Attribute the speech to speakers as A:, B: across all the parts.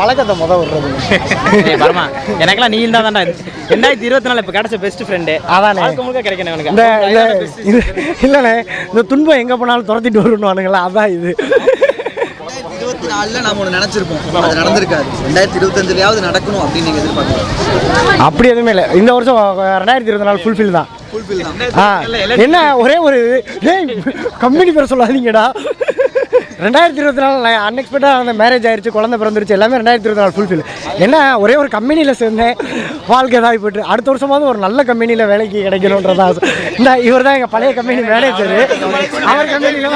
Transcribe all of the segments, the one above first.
A: பழக்கத்தை முத விடுறது.
B: ஏய் பரமா எனக்கெல்லாம் நீ இருந்தா தான்டா. ரெண்டாயிரத்தி இருபத்தி நாலு இப்போ கிடைச்ச பெஸ்ட் ஃப்ரெண்டு
A: அதானே.
B: வாழ்க்கை முழுக்க கிடைக்கணும் எனக்கு.
A: இந்த இல்லைண்ணே இந்த துன்பம் எங்கே போனாலும் துரத்திட்டு வரணுவானுங்களா அதான் இது.
C: இருபத்தி நாலுல நாம ஒன்று நினைச்சிருப்போம். அது நடந்திருக்காது. ரெண்டாயிரத்தி இருபத்தஞ்சுலயாவது நடக்கணும் அப்படின்னு எதிர்பார்க்கலாம்
A: அப்படி எதுவுமே இல்லை. இந்த வருஷம் ரெண்டாயிரத்தி இருபத்தி நாலு ஃபுல்ஃபில் தான்.
C: ஃபுல்ஃபில் தான்.
A: என்ன ஒரே ஒரு டேய் கம்பெனி பேர் சொல்லாதீங்கடா. ரெண்டாயிரத்தி இருபத்தி நாலு அன்எக்ஸ்பெக்டாக அந்த மேரேஜ் ஆயிருச்சு குழந்தை பிறந்துருச்சு எல்லாமே ரெண்டாயிரத்தி இருபத்தி நாலு ஃபுல்ஃபில் என்ன ஒரே ஒரு கம்பெனியில் சேர்ந்தேன் வாழ்க்கை தான் போயிட்டு அடுத்த வருஷமாவது ஒரு நல்ல கம்பெனியில் வேலைக்கு கிடைக்கணுன்றதா ஆசை. இந்த இவர் தான் எங்கள் பழைய கம்பெனி மேனேஜர் அவர் கம்பெனியில்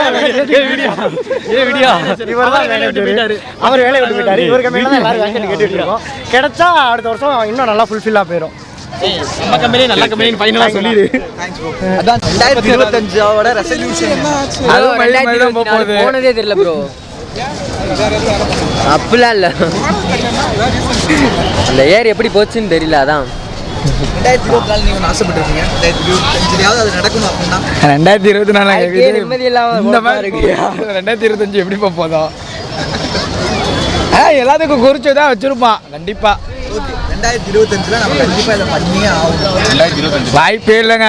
A: இவர் தான் மேனேஜர் அவர் வேலையை விட்டு போயிட்டாரு இவர் கம்பெனியில் தான் எல்லாரும் வேலை கேட்டுட்டு இருக்கோம். கிடைச்சா அடுத்த வருஷம் இன்னும் நல்லா ஃபுல்ஃபில்லாக போயிடும்
B: நம்ம கம்பெனி நல்ல கம்பெனி ஃபைனலாக சொல்லிடு.
C: அதான் ரெண்டாயிரத்தி இருபத்தஞ்சோட ரெசல்யூஷன்
D: நாலு போனதே தெரியல ப்ரோ அப்படிலாம் இல்லை. அந்த ஏர் எப்படி போச்சுன்னு தெரியல அதான்.
C: ரெண்டாயிரத்தி இருபத்தி நாலு ரெண்டாயிரத்தி
E: இருபத்தஞ்சு எப்படி போதும் ஆ எல்லாத்துக்கும் குறிச்சு தான் வச்சிருப்பான். கண்டிப்பா.
C: ரெண்டாயிரத்தி இருபத்தஞ்சுல நம்ம கண்டிப்பா இதை பண்ணியே ஆகும்
E: வாய்ப்பே இல்லைங்க.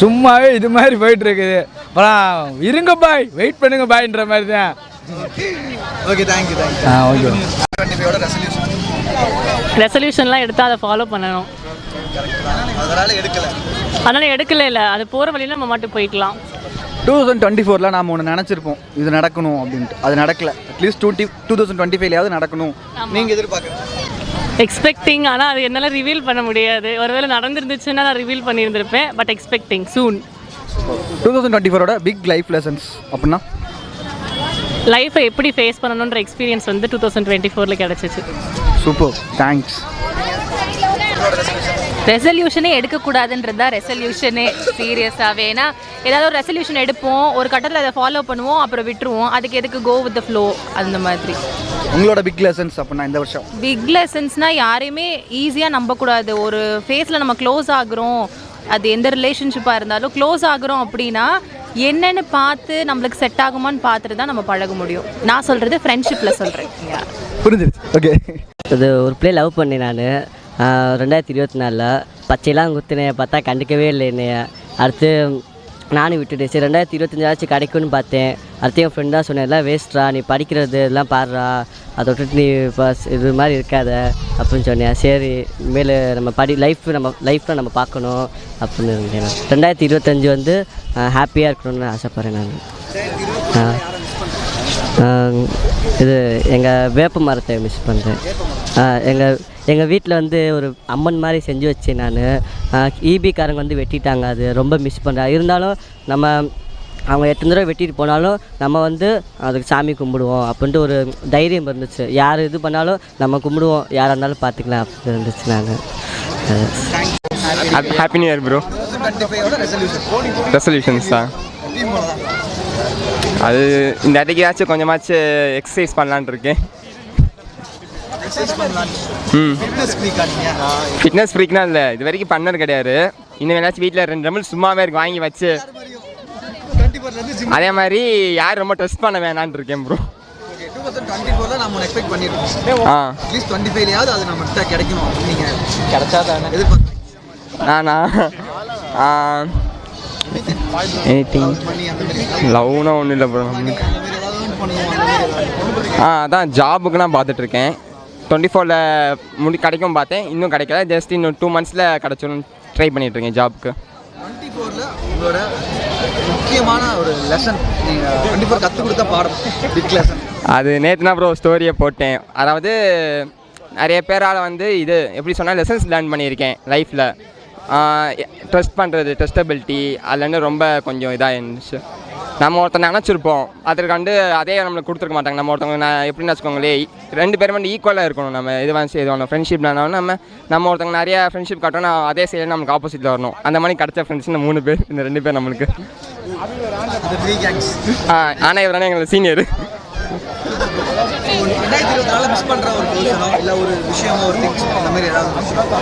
E: சும்மாவே இது மாதிரி போயிட்டு இருக்குது அப்புறம் இருங்க பாய். வெயிட் பண்ணுங்க பாய்ன்ற மாதிரி தான்
C: okay thank you thank you
E: ah okay
C: twenty ஃபைவோட ரெசல்யூஷன்
F: ரெசல்யூஷன்லாம் எடுத்தால் அதை ஃபாலோ பண்ணணும்.
C: அதனால எடுக்கல.
F: அதனால் எடுக்கல இல்லை. அது போகிற வழியில நம்ம மட்டும் போய்க்கலாம்.
C: டூ தௌசண்ட் டுவெண்ட்டி ஃபோரில் நாம் ஒன்று நினச்சிருப்போம். இது நடக்கணும் அப்படின்ட்டு. அது நடக்கல. At least twenty two thousand twenty ஃபைவ்லையாவது நடக்கணும். நீங்கள் எதிர்பார்க்குறீங்க
F: எக்ஸ்பெக்டிங் ஆனால் அது என்னால் ரிவீல் பண்ண முடியாது. ஒருவேளை நடந்துருந்துச்சுன்னா நான் reveal பண்ணியிருந்திருப்பேன் but expecting soon
C: two thousand twenty ஃபோரோட பிக் லைஃப் லெசன்ஸ் அப்படின்னா?
F: லைஃப்பை எப்படி ஃபேஸ் பண்ணணுன்ற எக்ஸ்பீரியன்ஸ் வந்து டூ தௌசண்ட் டுவெண்ட்டி ஃபோரில் கிடச்சிச்சு.
C: சூப்பர் தேங்க்ஸ்
G: ரெசல்யூஷனே எடுக்கக்கூடாதுன்றது தான் ரெசல்யூஷனே சீரியஸாகவே ஏன்னா ஏதாவது ஒரு ரெசல்யூஷன் எடுப்போம் ஒரு கட்டத்தில் அதை ஃபாலோ பண்ணுவோம் அப்புறம் விட்டுருவோம். அதுக்கு எதுக்கு கோ வித் த ஃப்ளோ அந்த மாதிரி.
C: உங்களோட பிக் லெசன்ஸ் அப்படின்னா இந்த வருஷம்?
G: பிக் லெசன்ஸ்னால் யாரையுமே ஈஸியாக நம்பக்கூடாது. ஒரு ஃபேஸில் நம்ம க்ளோஸ் ஆகுறோம் அது எந்த ரிலேஷன்ஷிப்பாக இருந்தாலும் க்ளோஸ் ஆகுறோம் அப்படின்னா என்னன்னு பார்த்து நம்மளுக்கு செட் ஆகுமான்னு பார்த்துட்டு தான் நம்ம பழக முடியும். நான் சொல்கிறது ஃப்ரெண்ட்ஷிப்பில் சொல்கிறேன்
C: புரிஞ்சிருச்சு. ஓகே
D: அது ஒரு பிளே லவ் பண்ணேன் நான். ரெண்டாயிரத்தி இருபத்தி நாலில் பச்சையெல்லாம் குத்துனேன் பார்த்தா கண்டுக்கவே இல்லை என்னைய. அடுத்து நானும் விட்டுட்டேன். சரி ரெண்டாயிரத்தி இருபத்தஞ்சாச்சும் கிடைக்கும்னு பார்த்தேன். அடுத்து என் ஃப்ரெண்டாக சொன்னேன் எல்லாம் வேஸ்ட்ரா நீ படிக்கிறது எல்லாம் பாடுறா அதை விட்டுட்டு நீ இப்போ இது மாதிரி இருக்காத. அப்படின்னு சொன்னேன். சரி இனிமேல் நம்ம படி லைஃப் நம்ம லைஃப்பில் நம்ம பார்க்கணும் அப்படின்னு இருந்தேன் நான். ரெண்டாயிரத்தி இருபத்தஞ்சு வந்து ஹாப்பியாக இருக்கணும்னு ஆசைப்பட்றேன் நான். இது எங்கள் வேப்ப மரத்தை மிஸ் பண்ணுறேன் எங்கள் எங்கள் வீட்டில் வந்து ஒரு அம்மன் மாதிரி செஞ்சு வச்சேன் நான். ஈபிக்காரங்க வந்து வெட்டிட்டாங்க. அது ரொம்ப மிஸ் பண்ணுறேன் இருந்தாலும் நம்ம அவங்க எத்தனை தடவை வெட்டிட்டு போனாலும் நம்ம வந்து அதுக்கு சாமி கும்பிடுவோம் அப்படின்ட்டு ஒரு தைரியம் இருந்துச்சு. யார் இது பண்ணாலும் நம்ம கும்பிடுவோம். யாராக இருந்தாலும் பார்த்துக்கலாம் அப்படின்னு இருந்துச்சு நான்.
H: Happy new year bro
C: twenty
H: resolutions தான் அது இந்த அடிக்கையாச்சும் கொஞ்சமாச்சும் எக்ஸசைஸ் பண்ணலான்னு இருக்கேன்.
C: ஃபிட்னஸ்
H: ஃப்ரீக்னா இல்லை இது வரைக்கும் பண்ணது கிடையாது. இன்னும் வேணாச்சும் வீட்டில் ரெண்டு ரமல் சும்மாவே இருக்கு வாங்கி வச்சு. அதே மாதிரி யார் ரொம்ப ட்ரெஸ் பண்ண வேணான்னு இருக்கேன் ப்ரோ நானா? லவ்னா ஒன்றும் இல்லை ப்ரோ ஆ அதான் ஜாபுக்கு நான் பார்த்துட்ருக்கேன் டுவெண்ட்டி ஃபோரில் முடி கிடைக்கும் பார்த்தேன். இன்னும் கிடைக்கல. ஜஸ்ட் இன்னும் டூ மந்த்ஸில் கிடச்சிடும் ட்ரை பண்ணிகிட்ருக்கேன் ஜாப்க்கு
C: டுவெண்ட்டி ஃபோரில் உங்களோட முக்கியமான ஒரு லெசன் நீங்கள் டுவெண்ட்டி ஃபோர் கற்றுக் கொடுத்த பாடம் பிக் லெசன்
H: அது நேற்று தான் ப்ரோ ஸ்டோரியை போட்டேன். அதாவது நிறைய பேரால் வந்து இது எப்படி சொன்னால் லெசன்ஸ் லேர்ன் பண்ணியிருக்கேன் லைஃப்பில் ட்ரஸ்ட் பண்ணுறது ட்ரஸ்டபிலிட்டி அதுலேருந்து ரொம்ப கொஞ்சம் இதாக இருந்துச்சு. நம்ம ஒருத்தர் நினச்சிருப்போம். அதற்காண்டு அதே நம்மளுக்கு கொடுத்துருக்க மாட்டாங்க. நம்ம ஒருத்தவங்க நான் எப்படின்னு வச்சுக்கோங்களேன் ரெண்டு பேரும் வந்து ஈக்குவலாக இருக்கணும். நம்ம இது வந்து இது ஒன்று ஃப்ரெண்ட்ஷிப்னாலும் நம்ம நம்ம ஒருத்தவங்க நிறைய ஃப்ரெண்ட்ஷிப் காட்டணும் அதே சைடில் நமக்கு ஆப்போசிட்டில் வரணும். அந்த மாதிரி கிடச்ச ஃப்ரெண்ட்ஸ் இந்த மூணு பேர் இந்த ரெண்டு பேர் நம்மளுக்கு. ஆனால் இவர் எங்களுக்கு சீனியர்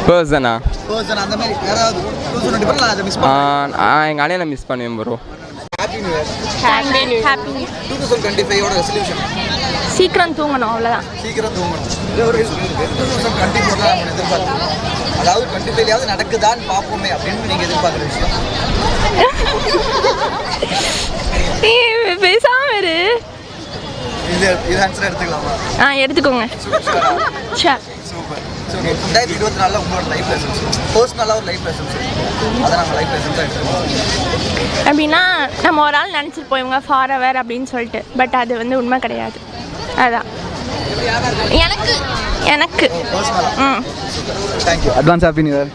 C: பர்சனோ
H: எங்கள் அண்ணனை மிஸ் பண்ணுவேன் bro
C: happy new year
G: happy
C: two thousand twenty ஃபைவோட resolution
I: சீக்கிரம் தூங்கணும் அவ்வளோதான்
C: சீக்கிரம் தூங்கணும். இது ஒரு டூ தௌசண்ட் டுவெண்ட்டி நம்ம எதிர்பார்க்கலாம் அதாவது டுவெண்ட்டி ஃபைவ்லையாவது நடக்குதான்னு பார்ப்போமே அப்படின்னு நீங்கள் எதிர்பார்க்குற விஷயம்.
I: பேசாம இரு.
C: இது இது ஆன்சர் எடுத்துக்கலாமா?
I: ஆ எடுத்துக்கோங்க.
C: சூப்பர் ஸோ ரெண்டாயிரத்தி இருபத்தி நாலில் உங்களோட லைஃப் லெசன்ஸ் பர்சனலாக ஒரு லைஃப் லெசன்ஸ் அதை நம்ம லைஃப் லெசன்ஸாக எடுத்துக்கோம்
I: அப்படின்னா நம்ம ஒரு ஆள் நினச்சிருப்போம் இவங்க ஃபாரவர் அப்படின்னு சொல்லிட்டு. பட் அது வந்து உண்மை கிடையாது. அதான். எனக்கு எனக்கு. ம்.
C: Thank you advance happy new year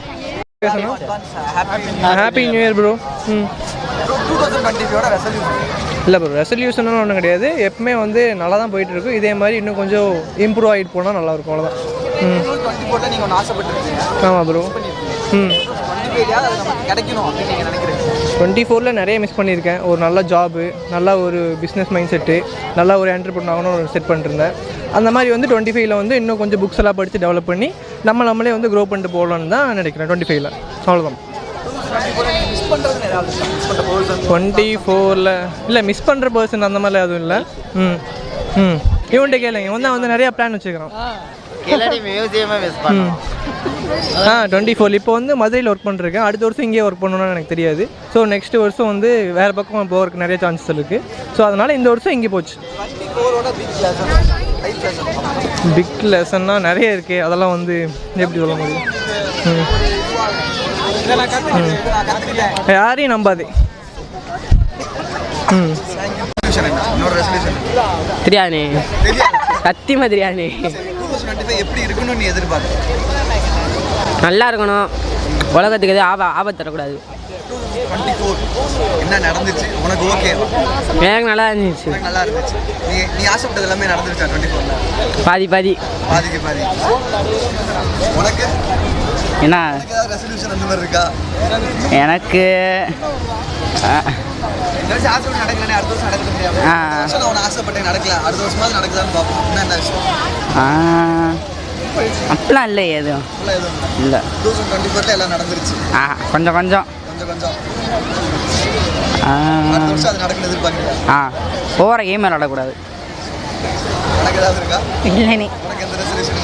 J: happy new year bro ம். இல்லை ப்ரோ ரெசல்யூஷன் ஒன்றும் கிடையாது. எப்பவுமே வந்து நல்லா தான் போயிட்டு இருக்கு. இதே மாதிரி இன்னும் கொஞ்சம் இம்ப்ரூவ் ஆகிட்டு போனால் நல்லா இருக்கும். அவ்வளோதான் ம்.
C: ஃபோரில் நீங்கள் ஒன்று ஆசைப்பட்டுருக்கீங்க.
J: ஆமாம் ப்ரோ ம்.
C: டுவெண்ட்டி
J: ஃபோரில் நிறைய மிஸ் பண்ணியிருக்கேன். ஒரு நல்ல ஜாபு நல்ல ஒரு பிஸ்னஸ் மைண்ட் செட்டு நல்ல ஒரு என்டர்பிரினர் ஆகணும் செட் பண்ணிருந்தேன் அந்த மாதிரி வந்து டுவெண்ட்டி ஃபைவ்ல வந்து இன்னும் கொஞ்சம் புக்ஸ் எல்லாம் படித்து டெவலப் பண்ணி நம்ம நம்மளே வந்து க்ரோ பண்ணிட்டு போகலான்னு தான் நினைக்கிறேன் டுவெண்ட்டி ஃபைவ்ல அவ்வளோதான் டுவெண்ட்டி ஃபோரில் இல்லை மிஸ் பண்ணுற பர்சன் அந்த மாதிரிலாம் எதுவும் இல்லை. ம் ம். இவன்கிட்ட கேளுங்க. இவன் தான் வந்து நிறையா பிளான் ஆ டுவெண்ட்டி ஃபோர் இப்போ வந்து மதுரையில் ஒர்க் பண்ணிருக்கேன் அடுத்த வருஷம் இங்கேயே ஒர்க் பண்ணணும்னு எனக்கு தெரியாது. ஸோ நெக்ஸ்ட் வருஷம் வந்து வேறு பக்கம் போகிறதுக்கு நிறைய சான்சஸ் இருக்குது ஸோ அதனால் இந்த வருஷம் இங்கே போச்சு.
C: பிக்
J: லெசன்னா நிறைய இருக்குது அதெல்லாம் வந்து எப்படி சொல்ல முடியும்? யாரையும் நம்பாதே. ம்.
C: தெரியாது டுவெண்ட்டி ஃபைவ் எப்படி இருக்கணும்னு நீ
D: நல்லா இருக்கணும். உலகத்துக்கு எதுவும் ஆபா ஆபத்து தரக்கூடாது.
C: என்ன நடந்துச்சு? உனக்கு ஓகே
D: எனக்கு நல்லா இருந்துச்சு.
C: நல்லா இருந்துச்சு. நீ நீ ஆசைப்பட்டது எல்லாமே நடந்துருச்சா டுவெண்ட்டி ஃபோரில்
D: பாதி பாதி.
C: பாதிக்கு பாதி. உனக்கு?
D: என்ன?
C: ரெசல்யூஷன் அந்த மாதிரி இருக்கா?
D: எனக்கு
C: இந்த வருஷம் ஆசைப்பட்டு நடக்கலனே அடுத்த வருஷம் நடக்க முடியாது. நான் ஆசைப்பட்டேன் நடக்கல. அடுத்த வருஷமாவது நடக்குதான்னு பார்ப்போம். என்ன என்ன விஷயம்
D: அப்படிலாம் இல்லை எதுவும். இல்லை.
C: டூ தௌசண்ட் டுவெண்ட்டி ஃபோரில் எல்லாம் நடந்துருச்சு.
D: ஆ கொஞ்சம் கொஞ்சம்.
C: கொஞ்சம் அது நடக்கணும் எதிர்பார்க்கல
D: ஆ போகிற கேம் விளாடக்கூடாது
C: ஏதாவது இருக்கா? உனக்கு எந்த ரெசல்யூஷன்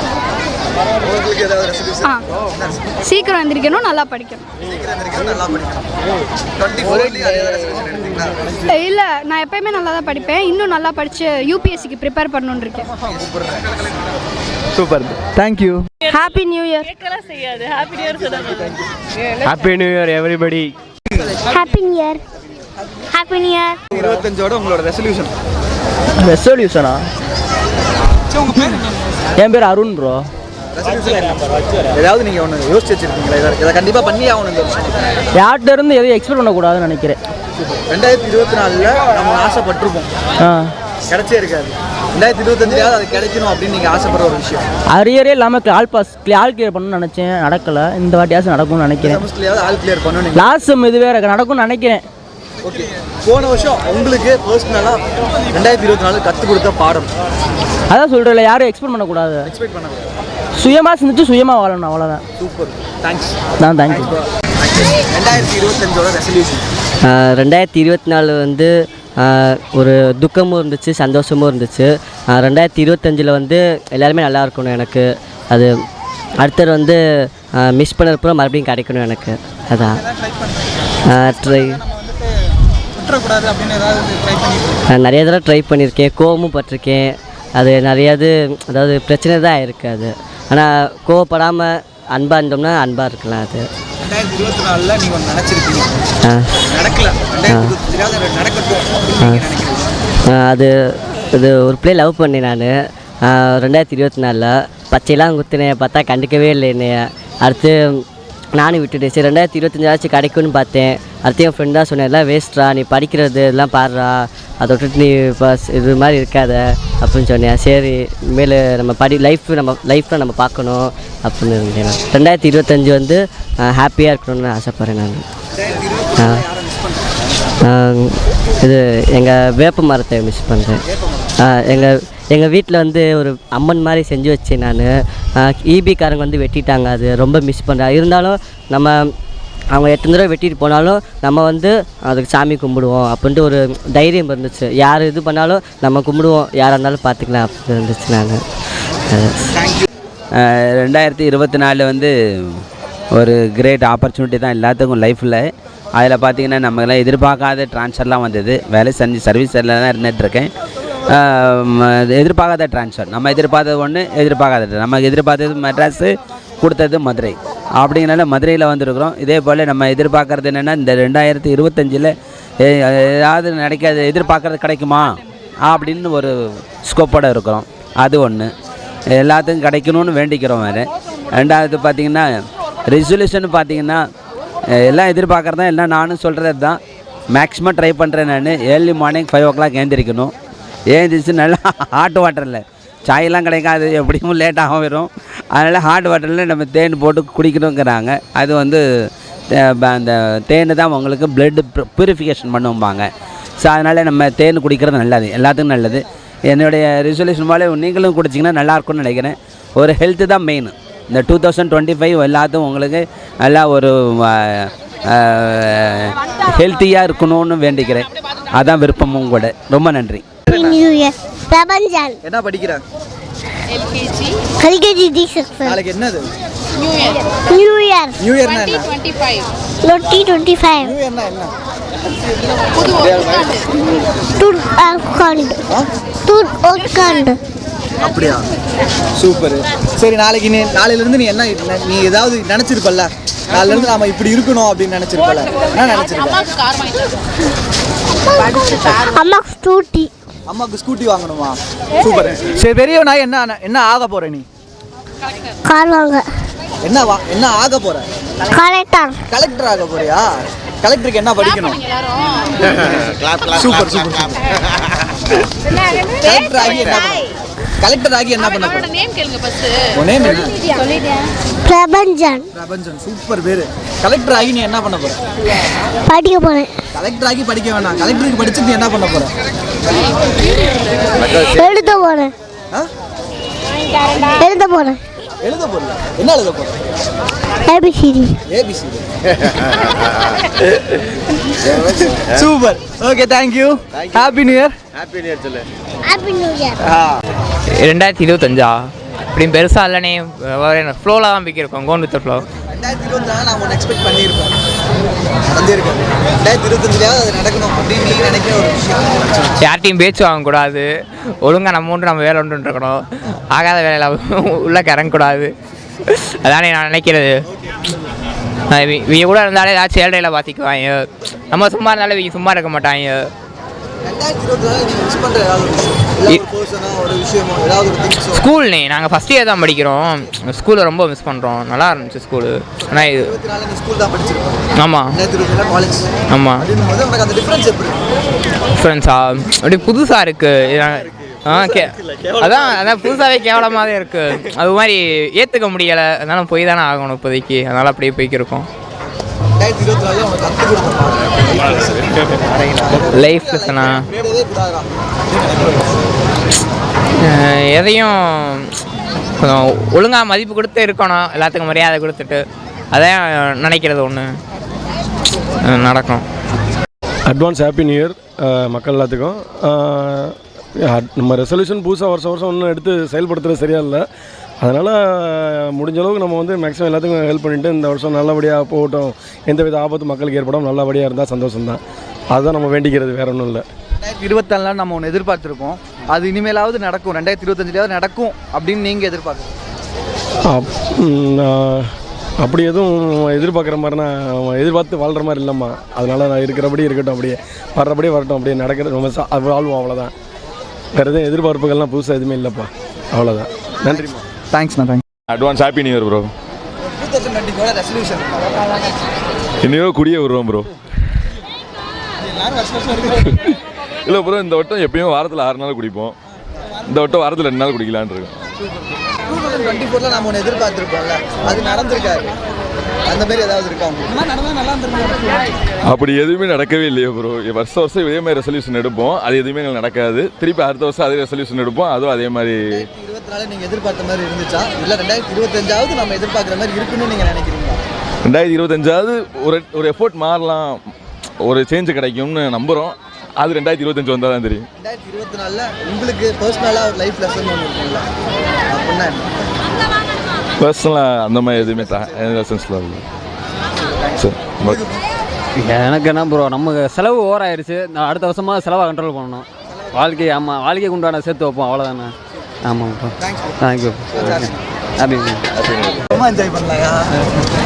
I: சீக்கிரம் எந்திரிக்கணும் நல்லா படிக்கணும். இல்லை நான் எப்பயுமே நல்லா தான் படிப்பேன். இன்னும் நல்லா படித்து யூபிஎஸ்சிக்கு ப்ரிப்பேர் பண்ணணுன்னு இருக்கேன்.
C: Super. Thank you
I: happy new year
F: செய்யாது. ஹாப்பி நியூ இயர் சொல்லுங்க
E: happy new year everybody
I: happy new year happy new year
C: இருபத்தஞ்சோட உங்களோட ரெசல்யூஷன்
E: ரெசல்யூஷனா என் பேர் அருண் ப்ரோ
C: ஏதாவது நீங்கள் ஒன்று யோசிச்சு வச்சிருக்கீங்களா? இதை இதை கண்டிப்பாக பண்ணி ஆகணும்
E: யார்கிட்ட இருந்து எதையும் எக்ஸ்பெக்ட் பண்ணக்கூடாதுன்னு நினைக்கிறேன்.
C: ரெண்டாயிரத்தி இருபத்தி நாலில் நம்ம ஆசைப்பட்டிருப்போம். கிடைச்சே இருக்காது. ரெண்டாயிரத்தி இருபத்தஞ்சிலாவது அது கிடைக்கணும் அப்படின்னு நீங்கள் ஆசைப்படுற ஒரு விஷயம்.
E: அரியரே இல்லாமல் ஆல் பாஸ் ஆல் கிளியர் பண்ணணும்னு நினச்சேன். நடக்கலை. இந்த வாட்டியாச்சும் நடக்கும்னு நினைக்கிறேன்.
C: ஆல் கிளியர் பண்ணணும்
E: லாஸ்ட் செம் இதுவே எனக்கு நடக்கும்னு நினைக்கிறேன்.
C: ஓகே போன வருஷம் உங்களுக்கு பர்சனலாக ரெண்டாயிரத்தி இருபத்தி நாலு கற்றுக் கொடுத்த பாடம்.
E: அதான் சொல்கிறேன் யாரும் எக்ஸ்பெக்ட் பண்ணக்கூடாது.
C: எக்ஸ்பெக்ட் பண்ண
E: சுயமாக சிந்திச்சு சுயமாக வாழணும் அவ்வளோதான்
C: சூப்பர் தேங்க்ஸ்
E: தான் தேங்க்யூ
C: ரெண்டாயிரத்தி இருபத்தஞ்சோட ரெசல்யூஷன்
D: ரெண்டாயிரத்தி இருபத்தி நாலு வந்து ஒரு துக்கமும் இருந்துச்சு சந்தோஷமும் இருந்துச்சு. ரெண்டாயிரத்தி இருபத்தஞ்சில் வந்து எல்லாருமே நல்லா இருக்கணும் எனக்கு. அது அடுத்தது வந்து மிஸ் பண்ணப்போ மறுபடியும் கிடைக்கணும் எனக்கு. அதான். ட்ரை
C: விட்டுறக்கூடாது அப்படின்னு ஏதாவது ட்ரை பண்ணி
D: நான் நிறைய தடவை ட்ரை பண்ணியிருக்கேன் கோவமும் பட்டிருக்கேன். அது நிறையாது அதாவது பிரச்சனை தான் இருக்குது அது. ஆனால் கோவப்படாமல் அன்பாக இருந்தோம்னா அன்பாக இருக்கலாம் அது.
C: ரெண்டாயிரத்தி இருபத்தி நாலில் நீங்கள் நினச்சிருக்கீங்க. நடக்கல. நடக்கட்டும்
D: அது இது ஒரு பிள்ளை லவ் பண்ணேன் நான். ரெண்டாயிரத்தி இருபத்தி நாலில் பச்சையெல்லாம் குத்துனேன் பார்த்தா கண்டுக்கவே இல்லை என்னைய. அடுத்து நானும் விட்டுட்டேன். சரி ரெண்டாயிரத்தி இருபத்தஞ்சாச்சும் கிடைக்கும்னு பார்த்தேன். அடுத்து என் ஃப்ரெண்டாக சொன்னேன் எல்லாம் வேஸ்ட்ரா நீ படிக்கிறது எல்லாம் பாடுறா. அதை விட்டுட்டு நீ இப்போ இது மாதிரி இருக்காத. அப்படின்னு சொன்னேன். சரி இனிமேல் நம்ம படி லைஃப் நம்ம லைஃப்பில் நம்ம பார்க்கணும் அப்படின்னு இருந்தேன் நான். ரெண்டாயிரத்தி இருபத்தஞ்சு வந்து ஹாப்பியாக இருக்கணும்னு ஆசைப்பட்றேன் நான். இது எங்கள் வேப்ப மரத்தை மிஸ் பண்ணுறேன் எங்கள் எங்கள் வீட்டில் வந்து ஒரு அம்மன் மாதிரி செஞ்சு வச்சேன் நான். ஈபிக்காரங்க வந்து வெட்டிட்டாங்க. அது ரொம்ப மிஸ் பண்ணுறேன் இருந்தாலும் நம்ம அவங்க எத்தனை தடவை வெட்டிட்டு போனாலும் நம்ம வந்து அதுக்கு சாமி கும்பிடுவோம் அப்படின்ட்டு ஒரு தைரியம் இருந்துச்சு. யார் இது பண்ணாலும் நம்ம கும்பிடுவோம். யாராக இருந்தாலும் பார்த்துக்கலாம் அப்படி இருந்துச்சு நான்.
K: ரெண்டாயிரத்தி இருபத்தி நாலு வந்து ஒரு கிரேட் ஆப்பர்ச்சுனிட்டி தான் எல்லாத்துக்கும் லைஃப்பில் அதில் பார்த்தீங்கன்னா நம்மளாம் எதிர்பார்க்காத ட்ரான்ஸ்ஃபர்லாம் வந்தது. வேலை செஞ்சு சர்வீஸ் சர்வீஸில் தான் இருந்துகிட்ருக்கேன் எதிர்பார்க்காத ட்ரான்ஸ்ஃபர் நம்ம எதிர்பார்த்தது ஒன்று எதிர்பார்க்காத நம்ம எதிர்பார்த்தது மெட்ராஸு கொடுத்தது மதுரை. அப்படிங்கிறனால மதுரையில் வந்திருக்கிறோம். இதே போல் நம்ம எதிர்பார்க்குறது என்னென்னா இந்த ரெண்டாயிரத்தி இருபத்தஞ்சில் ஏதாவது நினைக்காது எதிர்பார்க்குறது கிடைக்குமா? அப்படின்னு ஒரு ஸ்கோப்போடு இருக்கிறோம். அது ஒன்று எல்லாத்துக்கும் கிடைக்கணும்னு வேண்டிக்கிறோம் வேறு. ரெண்டாவது பார்த்தீங்கன்னா ரெசல்யூஷன் பார்த்தீங்கன்னா எல்லாம் எதிர்பார்க்குறது தான் எல்லாம் நானும் சொல்கிறது தான் மேக்ஸிமம் ட்ரை பண்ணுறேன் நான். Early morning five o'clock ஏந்திரிக்கணும் ஏந்திரிச்சு நல்லா ஹாட் வாட்டரில் சாயெல்லாம் கிடைக்காது எப்படியும் லேட்டாகவும் வரும் அதனால் ஹாட் வாட்டரில் நம்ம தேன் போட்டு குடிக்கணுங்கிறாங்க. அது வந்து அந்த தேன் தான் உங்களுக்கு பிளட் ப்யூரிஃபிகேஷன் பண்ணுவாங்க ஸோ அதனால் நம்ம தேன் குடிக்கிறது நல்லது. எல்லாத்துக்கும் நல்லது. என்னுடைய ரிசல்யூஷன் போல நீங்களும் குடிச்சிங்கன்னா நல்லாயிருக்கும்னு நினைக்கிறேன். ஒரு ஹெல்த்து தான் மெயின் இந்த டூ தௌசண்ட் டுவெண்ட்டி ஃபைவ் எல்லாத்துக்கும் உங்களுக்கு நல்லா ஒரு ஹெல்த்தியாக இருக்கணும்னு வேண்டிக்கிறேன். அதான் விருப்பமும் கூட. ரொம்ப நன்றி.
L: New year. பிரபஞ்சன்
C: என்ன படிக்கிற?
L: டி செக்ஷன்
C: நாளைக்கு என்னது?
L: நியூ இயர்
C: நியூ இயர்னா என்ன?
L: டுவெண்ட்டி டுவெண்ட்டி ஃபைவ்
C: நியூ இயர்னா என்ன?
L: டூர் உட்காண்டு டூர் உட்காண்டு
C: அப்படியா? சூப்பர். சரி நாளைக்கு நீ நாளையிலேருந்து நீ என்ன நீ ஏதாவது நினச்சிருப்பல்ல? நாளையிலேருந்து நாம இப்படி இருக்கணும் அப்படின்னு நினச்சிருப்பல என்ன நினச்சிருப்ப?
L: அம்மா ஸ்கூட்டி
C: அம்மாவுக்கு ஸ்கூட்டி வாங்கணுமா? சூப்பர். சரி பெரியவனா என்ன என்ன ஆக போற நீ?
L: கார் வாங்க.
C: என்ன வா என்ன ஆக போற?
L: கலெக்டர்
C: கலெக்டர் ஆக போறியா? கலெக்டருக்கு என்ன படிக்கணும்? சூப்பர் சூப்பர் கலெக்டர் ஆகி என்ன பண்ண கலெக்டர் ஆகி. என்ன பண்ண போற? உன் நேம் என்ன?
L: பிரபஞ்சன்.
C: பிரபஞ்சன் சூப்பர் பேரு. கலெக்டர் ஆகி நீ என்ன பண்ண போற?
L: படிக்க போறேன்.
C: கலெக்டர் ஆகி படிக்க வேணாம். கலெக்டருக்கு படிச்சுட்டு நீ என்ன பண்ண போற?
L: எழுத போறேன்.
C: ஆ?
L: எழுத போறேன்.
C: எழுத போறியா? என்ன எழுத போற?
L: A B C D
C: A B C super okay thank you happy new year
L: happy new year
B: ரெண்டாயிரத்தி இருபத்தஞ்சா? இப்படியும் பெருசாக இல்லைனே ஃப்ளோவில் தான் பிக்கிருக்கோம் கோன் வித் ஃப்ளோ
C: ரெண்டாயிரத்தி இருபத்தி நாலு நான் ஒன்று எக்ஸ்பெக்ட் பண்ணியிருப்பேன். நடந்திருக்கேன் ரெண்டாயிரத்தி இருபத்தஞ்சிலாவது அது நடக்கணும் அப்படின்னு நீ நினைக்கிற ஒரு விஷயம்.
B: யார்ட்டையும் பேச்சு வாங்கக்கூடாது ஒழுங்காக நம்ம உண்டு நம்ம வேலை உண்டு இருக்கணும். ஆகாத வேலையில் உள்ள இறங்கக்கூடாது அதானே நான் நினைக்கிறது. நான் இவ- இவங்க கூட இருந்தாலே ஏதாச்சும் ஏழ்றையில் பார்த்துக்குவாங்க நம்ம சும்மா இருந்தாலே இவங்க சும்மா இருக்க மாட்டாங்க.
C: ரெண்டாயிரத்தி இருபத்தி நாலு நீங்கள் மிஸ் பண்ணுற திங்ஸோ
B: ஸ்கூல்னே நாங்கள் ஃபஸ்ட் இயர் தான் படிக்கிறோம். ஸ்கூலை ரொம்ப மிஸ் பண்ணுறோம் நல்லா இருந்துச்சு ஸ்கூலு ஆனால் இது
C: நீ ஸ்கூல் தான்
B: ஆமாம்
C: காலேஜ்
B: ஆமாம்
C: டிஃப்ரென்ஸ் எப்படி? இருக்கு?
B: ஃப்ரெண்ட்ஸா அப்படி புதுசாக இருக்குது ஆ கே அதான் அதான் புதுசாகவே கேவலமாகவே இருக்குது அது மாதிரி ஏற்றுக்க முடியலை. அதனால போய் தானே ஆகணும் இப்போதைக்கு. அதனால் அப்படியே போய்க்கிருக்கோம் லைஃப் லெசனா எதையும் கொஞ்சம் ஒழுங்காக மதிப்பு கொடுத்து இருக்கணும். எல்லாத்துக்கும் மரியாதை கொடுத்துட்டு அதான் நினைக்கிறது ஒன்று நடக்கும்.
M: அட்வான்ஸ் ஹாப்பி நியூ இயர் மக்கள் எல்லாத்துக்கும். நம்ம ரெசல்யூஷன் புதுசாக வருஷம் வருஷம் ஒன்றும் எடுத்து செயல்படுத்துறது சரியா இல்லை அதனால் முடிஞ்ச அளவுக்கு நம்ம வந்து மேக்ஸிமம் எல்லாத்துக்கும் ஹெல்ப் பண்ணிட்டு இந்த வருஷம் நல்லபடியாக போகட்டும். எந்த வித ஆபத்து மக்களுக்கு ஏற்படாமல் நல்லபடியாக இருந்தால் சந்தோஷம் தான் அதுதான் நம்ம வேண்டிக்கிறது வேற ஒன்றும் இல்லை.
C: ரெண்டாயிரத்தி இருபத்தாலாம் நம்ம ஒன்று எதிர்பார்த்துருப்போம் அது இனிமேலாவது நடக்கும். ரெண்டாயிரத்தி இருபத்தஞ்சிலாவது நடக்கும் அப்படின்னு நீங்கள் எதிர்பார்க்குறீங்க.
M: அப்படி எதுவும் எதிர்பார்க்குற மாதிரி நான் எதிர்பார்த்து வாழ்கிற மாதிரி இல்லைம்மா. அதனால் நான் இருக்கிறபடி இருக்கட்டும் அப்படியே வர்றபடியே வரட்டும் அப்படியே நடக்கிறது அது வாழ்வோம் அவ்வளோதான் வேறு எதுவும் எதிர்பார்ப்புகள்லாம் புதுசாக எதுவுமே இல்லைப்பா. அவ்வளோதான் நன்றிம்மா
C: தேங்க்ஸ்ண்ணா thanks
N: advance happy new year bro இன்னையோ குடியே வருவோம் ப்ரோ இல்லை ப்ரோ இந்த வட்டம் எப்பயும் வாரத்தில் ஆறு நாள் குடிப்போம். இந்த வட்டம் வாரத்தில் ரெண்டு நாள் குடிக்கலான்னு இருக்கோம்.
C: டூ தௌசண்ட் டுவெண்ட்டி ஃபோரில் நம்ம ஒன்று எதிர்பார்த்துருப்போம்ல? அது நடந்திருக்காரு அந்த மாதிரி ஏதாவது இருக்கா
N: அப்படி எதுவுமே நடக்கவே இல்லையே ப்ரோ வருஷம் வருஷம் இதே மாதிரி ரெசல்யூஷன் எடுப்போம். அது எதுவுமே எங்களுக்கு நடக்காது. திருப்பி அடுத்த வருஷம் அதே ரெசல்யூஷன் எடுப்போம். அதுவும் அதே மாதிரி
C: இருபத்தி நாலு நீங்கள் எதிர்பார்த்த மாதிரி இருந்துச்சா? இல்லை ரெண்டாயிரத்தி இருபத்தஞ்சாவது நம்ம எதிர்பார்க்குற மாதிரி இருக்குன்னு நீங்கள் நினைக்கிறீங்களா?
N: ரெண்டாயிரத்தி இருபத்தஞ்சாவது ஒரு ஒரு எஃபோர்ட் மாறலாம். ஒரு சேஞ்ச் கிடைக்கும்னு நம்புகிறோம் அது ரெண்டாயிரத்தி இருபத்தஞ்சு வந்தால் தான் தெரியும்.
C: ரெண்டாயிரத்தி இருபத்தி நாலில் உங்களுக்கு பர்சனலாக ஒரு லைஃப் லெசன் அப்படின்னா?
N: பர்சனலாக அந்த மாதிரி எதுவுமே த லெசன்ஸ்லாம் இல்லை. சரி.
O: எனக்கு என்ன ப்ரோ நமக்கு செலவு ஓவர் ஆயிடுச்சு நான் அடுத்த வருஷமாக செலவை கண்ட்ரோல் பண்ணணும். வாழ்க்கை ஆமாம் வாழ்க்கைக்கு உண்டான சேர்த்து வைப்போம் அவ்வளோதானே ஆமாம் ப்ரோ தேங்க்யூ
C: ரொம்ப என்ஜாய் பண்ணலையா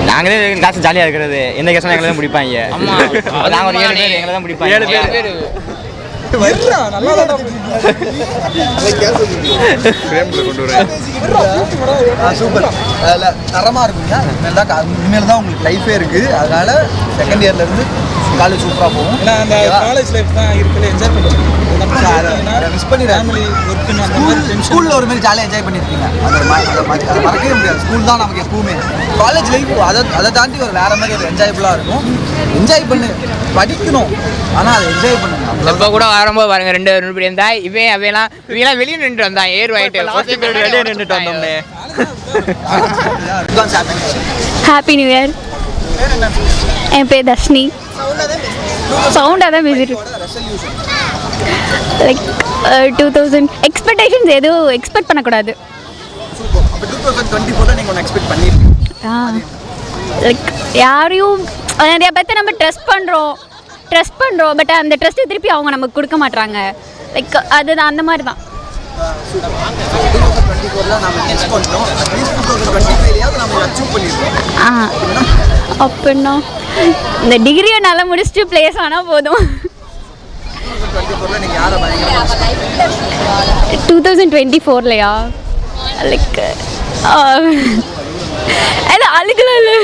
B: நாங்களே காசு ஜாலியாக இருக்கிறது. எந்த கேஸும் எங்களை தான் பிடிப்பாங்க. நாங்கள் ஒரு ஏழு பேர் எங்களை தான் பிடிப்பாங்க. ஏழு பேர்.
C: சூப்பர் அதில் தரமாக இருக்குங்க இனிமேல் தான் இனிமேல் தான் உங்களுக்கு லைஃபே இருக்குது அதனால செகண்ட் இயர்லேருந்து காலேஜ் சூப்பராக போகும்.
J: அந்த காலேஜ் லைஃப் தான் இருக்குல்ல என்ஜாய் பண்ணுறோம்
C: மிஸ் பண்ணிடுறேன் ஸ்கூலில் ஒரு மாதிரி ஜாலியாக என்ஜாய் பண்ணியிருக்கீங்க அது மறக்கவே முடியாது. ஸ்கூல் தான் நமக்கு எப்பவுமே. காலேஜ் லைஃப் அதை அதை தாண்டி ஒரு வேற மாதிரி ஒரு என்ஜாயபுளாக இருக்கும். என்ஜாய் பண்ணு. படிக்கணும். ஆனால் அதை என்ஜாய் பண்ணுங்க
B: இப்போ கூட வரும்போது பாருங்க ரெண்டு ரெண்டு பேர் இருந்தா இவன் அவையெல்லாம் இவெல்லாம் வெளியே நின்று வந்தான். ஏர் வாயிட்டு வெளியே நின்றுட்டு வந்தோம்னே.
I: ஹாப்பி நியூ இயர் என் பேர் தர்ஷினி. சவுண்டாக தான் பேசிட்டு லைக் டூ தௌசண்ட் எக்ஸ்பெக்டேஷன்ஸ் எதுவும் எக்ஸ்பெக்ட் பண்ணக்கூடாது. லைக் யாரையும் நிறைய பேர்த்த நம்ம ட்ரஸ்ட் பண்ணுறோம் ட்ரஸ்ட் பண்ணுறோம் பட் அந்த ட்ரஸ்ட்டை திருப்பி அவங்க நமக்கு கொடுக்க மாட்றாங்க. லைக் அதுதான் அந்த மாதிரி தான் அப்படின்னா? இந்த டிகிரியை நல்லா முடிச்சுட்டு ப்ளேஸ் ஆனால் போதும்.
C: டுவெண்ட்டி ஃபோரில் நீங்கள் யாரை பயங்கரமாக
I: டூ தௌசண்ட் டுவெண்ட்டி ஃபோர்லையா? லைக் um, அது அழுகலாம் இல்லை.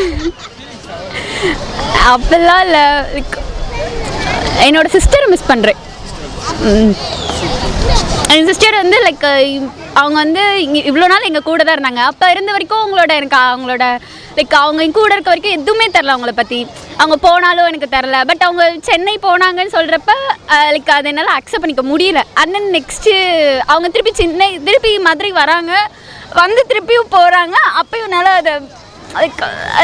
I: அப்படிலாம் இல்லை. லைக் என்னோட சிஸ்டரை மிஸ் பண்ணுறேன் என் சிஸ்டர் வந்து லைக் அவங்க வந்து இங்கே இவ்வளோ நாள் எங்கள் கூட தான் இருந்தாங்க. அப்போ இருந்த வரைக்கும் அவங்களோட எனக்கு அவங்களோட லைக் அவங்க கூட இருக்க வரைக்கும் எதுவுமே தெரில அவங்கள பற்றி அவங்க போனாலும் எனக்கு தெரில பட் அவங்க சென்னை போனாங்கன்னு சொல்கிறப்ப லைக் அதை என்னால் அக்செப்ட் பண்ணிக்க முடியல. அண்ணன் நெக்ஸ்ட்டு அவங்க திருப்பி சென்னை திருப்பி மதுரை வராங்க. வந்து திருப்பியும் போகிறாங்க அப்பயும் என்னால் அதை லைக்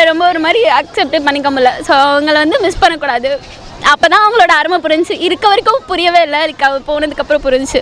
I: ரொம்ப ஒரு மாதிரி அக்செப்ட் பண்ணிக்க முடியல. ஸோ அவங்கள வந்து மிஸ் பண்ணக்கூடாது. அப்போ தான் அவங்களோட அருமை புரிஞ்சு இருக்க வரைக்கும் புரியவே இல்லை. லைக் போனதுக்கப்புறம் புரிஞ்சு